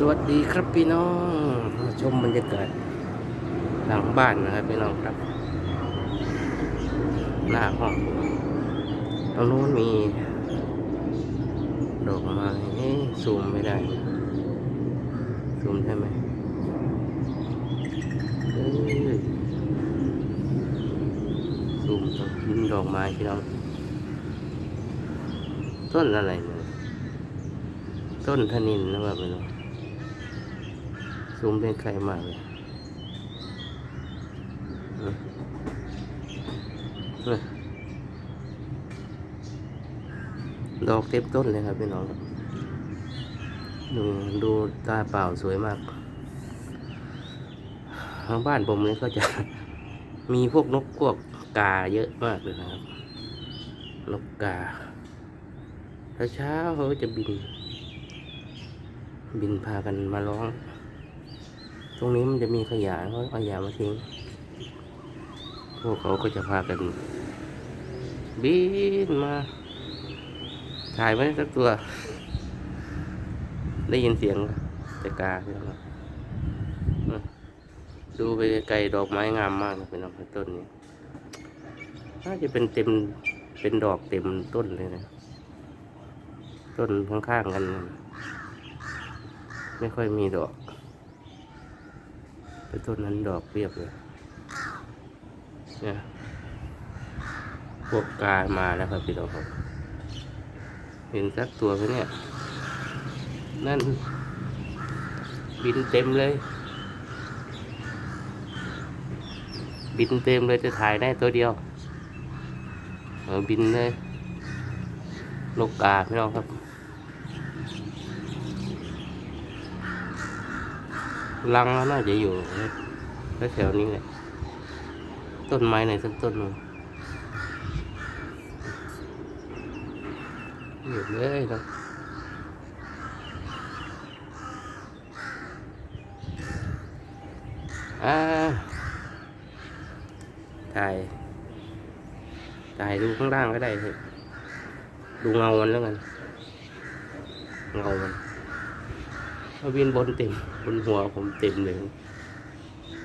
สวัสดีครับพี่น้อง ชมบรรยากาศหลังบ้านนะครับพี่น้องครับ หน้าห้องตรงนู้นมี ดอกไม้ซูมไม่ได้ ซูมได้ไหมซูมตรงดอกไม้พี่น้อง ต้นอะไรเนี่ยต้นธนินนะว่าไม่รู้ซูมเป็นใค รมากเลยเออเออดอกเต็มต้นเลยครับพี่น้องดูดูตาเปล่าสวยมาก ทางบ้านผมเนี่ยก็จะมีพวกนกพวกกาเยอะมากเลยนะครับ นกกาถ้าเช้าเขาจะบิน บินพากันมาร้อง ตรงนี้มันจะมีขยะเขาเอาขยะมาทิ้ง พวกเขาก็จะพากันบินมา ถ่ายไว้สักตัว ได้ยินเสียงแต่กาพี่น้องครับอืมดูไปไกลดอกไม้งามมากเป็นน้องต้นนี้น่าจะเป็นเต็มเป็นดอกเต็มต้นเลยนะ ต้นข้างๆกัน ไม่ค่อยมีดอก แต่ต้นนั้นดอกเรียบเลยเนี่ยพวกกามาแล้วครับพี่น้องครับเห็นสักตัวไหมเนี่ย นั่น บินเต็มเลย บินเต็มเลยจะถ่ายได้ตัวเดียวเออบินเลยนกกาพี่น้องครับ รังน่าจะอยู่แถวๆนี้แหละ ต้นไม้ไหนสักต้นหนึ่งอยู่เลยนะอ่าถ่าย ถ่ายดูข้างล่างก็ได้เลยดูเงามันแล้วกัน เงามัน เอาวินบนเต็ม บนหัวผมเต็มเลย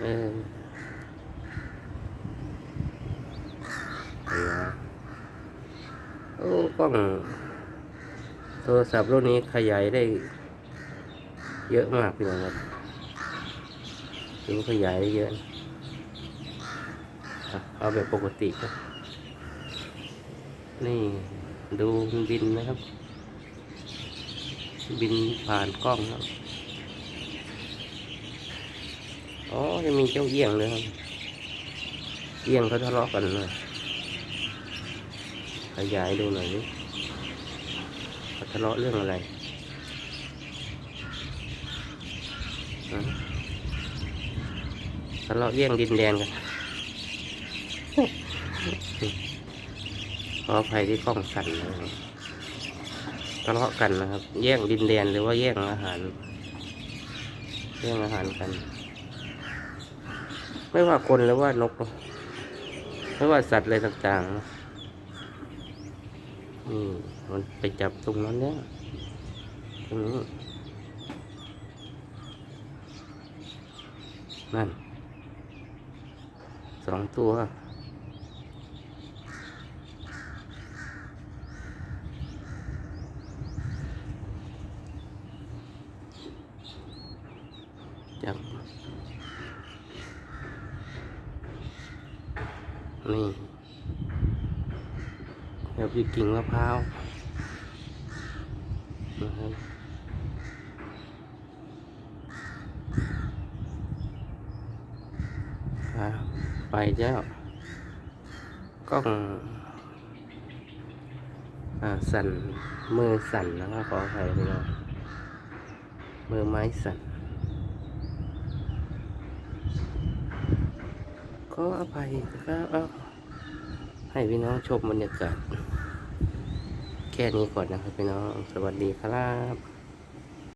เออโอ้กล้องโทรศัพท์รุ่นนี้ขยายได้ เยอะมากพี่น้องครับถึงขยายได้เยอะนะเอาแบบปกติครับ นี่ดูบินนะครับ บินผ่านกล้องครับ อ๋อจะมีเจ้าเอี้ยงเลยครับเอี้ยงเขาทะเลาะกันเลยขยายดูหน่อยนี่เขาทะเลาะเรื่องอะไรทะเลาะเอี้ยงดินแดนกันขออภัยที่กล้องสั่นนะครับทะเลาะกันนะครับ แย่งดินแดนหรือว่าแย่งอาหาร แย่งอาหารกัน ไม่ว่าคนหรือว่านก ไม่ว่าสัตว์อะไรต่างๆนะนี่มันไปจับตรงนั้นเนี่ยตรงนี้นั่นสองตัวจับ นี่แบบอยู่กิ่งมะพร้าวนะครับไปแล้วกล้องอ่าสั่นมือสั่นนะครับขออภัยพี่น้องมือไม้สั่น ก็อภัยก็เอาให้พี่น้องชมบรรยากาศ แค่นี้ก่อนนะครับพี่น้อง สวัสดีครับ